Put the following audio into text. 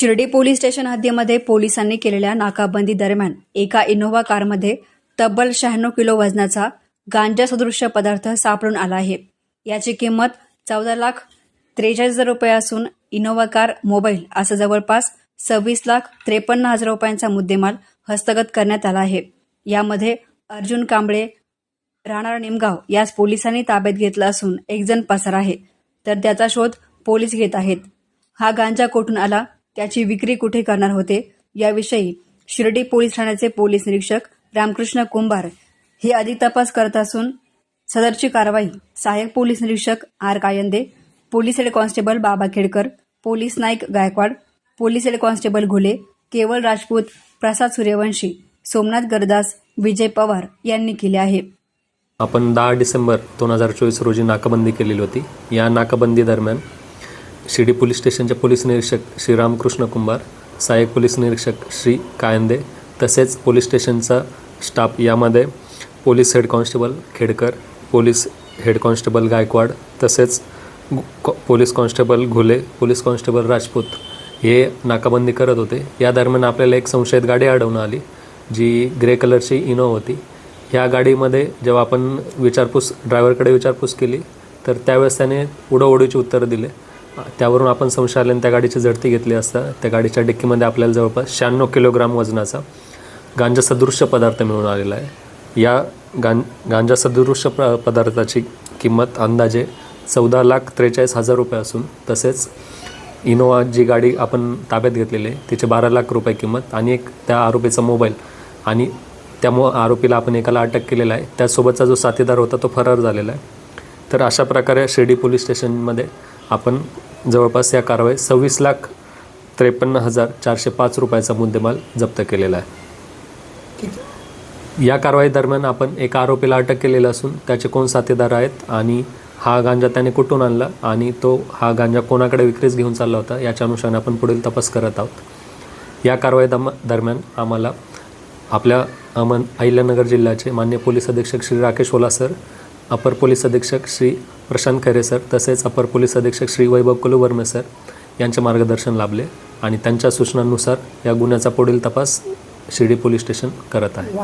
Shirdi police station हद्दीमध्ये पोलिसांनी केलेल्या नाकाबंदी दरम्यान एका इनोव्हा कारमध्ये तब्बल शहाण्णव किलो वजनाचा गांजा सदृश्य पदार्थ सापडून आला आहे. याची किंमत चौदा लाख त्रेचाळीस हजार रुपये असून इनोव्हा कार मोबाईल असं जवळपास सव्वीस लाख त्रेपन्न हजार रुपयांचा मुद्देमाल हस्तगत करण्यात आला आहे. यामध्ये अर्जुन कांबळे राहणार निमगाव यास पोलिसांनी ताब्यात घेतला असून एक जण पसार आहे तर त्याचा शोध पोलीस घेत आहेत. हा गांजा कोठून आला? त्याची विक्री कुठे करणार होते? याविषयी शिर्डी पोलीस ठाण्याचे पोलीस निरीक्षक रामकृष्ण कुंभार हे अधिक तपास करत असून सदरची कारवाई सहाय्यक पोलीस निरीक्षक R Kayande police head constable Baba Khedkar police Naik Gaikwad police head constable Ghule केवळ राजपूत प्रसाद सूर्यवंशी सोमनाथ गरदास विजय पवार यांनी केले आहे. आपण दहा डिसेंबर दोन हजार चोवीस रोजी नाकाबंदी केलेली होती. या नाकाबंदी दरम्यान शिर्डी पोलीस स्टेशनचे पोलीस निरीक्षक श्री रामकृष्ण कुंभार सहाय्यक पोलीस निरीक्षक श्री कायंदे तसेच पोलीस स्टेशनचा स्टाफ यामध्ये police head constable Khedkar police head constable Gaikwad तसेच कॉ- police constable Ghule police constable Rajput हे नाकाबंदी करत होते. या दरम्यान आपल्याला एक संशयित गाडी अडवून आली जी ग्रे कलरची इनो होती. ह्या गाडीमध्ये जेव्हा आपण विचारपूस ड्रायव्हरकडे विचारपूस केली तर त्यावेळेस त्याने उडवडीची उत्तरं दिले. त्यावरून आपण संशय त्या गाडीची झडती घेतली असता त्या गाडीच्या डिक्कीमध्ये आपल्याला जवळपास शहाण्णव किलोग्राम वजनाचा गांजा सदृश्य पदार्थ मिळून आलेला आहे. या गां गांजा सदृश्य प पदार्थाची किंमत अंदाजे चौदा लाख त्रेचाळीस हजार रुपये असून तसेच इनोवा जी गाडी आपण ताब्यात घेतलेली आहे तिचे बारा लाख रुपये किंमत आणि एक त्या आरोपीचा मोबाईल आणि त्यामुळं आरोपीला आपण एकाला अटक केलेला आहे. त्यासोबतचा जो साथीदार होता तो फरार झालेला आहे. तर अशा प्रकारे शिर्डी पोलीस स्टेशनमध्ये आपण जवळपास या कारवाई सव्वीस लाख त्रेपन्न हजार चारशे पाच रुपयाचा मुद्देमाल जप्त केलेला आहे. या कारवाई दरम्यान आपण एका आरोपीला अटक केलेला असून त्याचे कोण साथीदार आहेत आणि हा गांजा त्याने कुठून आणला आणि तो हा गांजा कोणाकडे विक्रीस घेऊन चालला होता याच्या अनुषंगाने आपण पुढील तपास करत आहोत. या कारवाई दम दरम्यान आम्हाला आपल्या अमन अहिल्यानगर जिल्ह्याचे मान्य पोलीस अधीक्षक श्री राकेश ओला सर अपर पोलीस अधीक्षक श्री प्रशांत खैरे सर तसेच अपर पोलीस अधीक्षक श्री वैभव कुलवर्मे सर यांचे मार्गदर्शन लाभले आणि त्यांच्या सूचनांनुसार या गुन्ह्याचा पुढील तपास शिर्डी पोलीस स्टेशन करत आहे.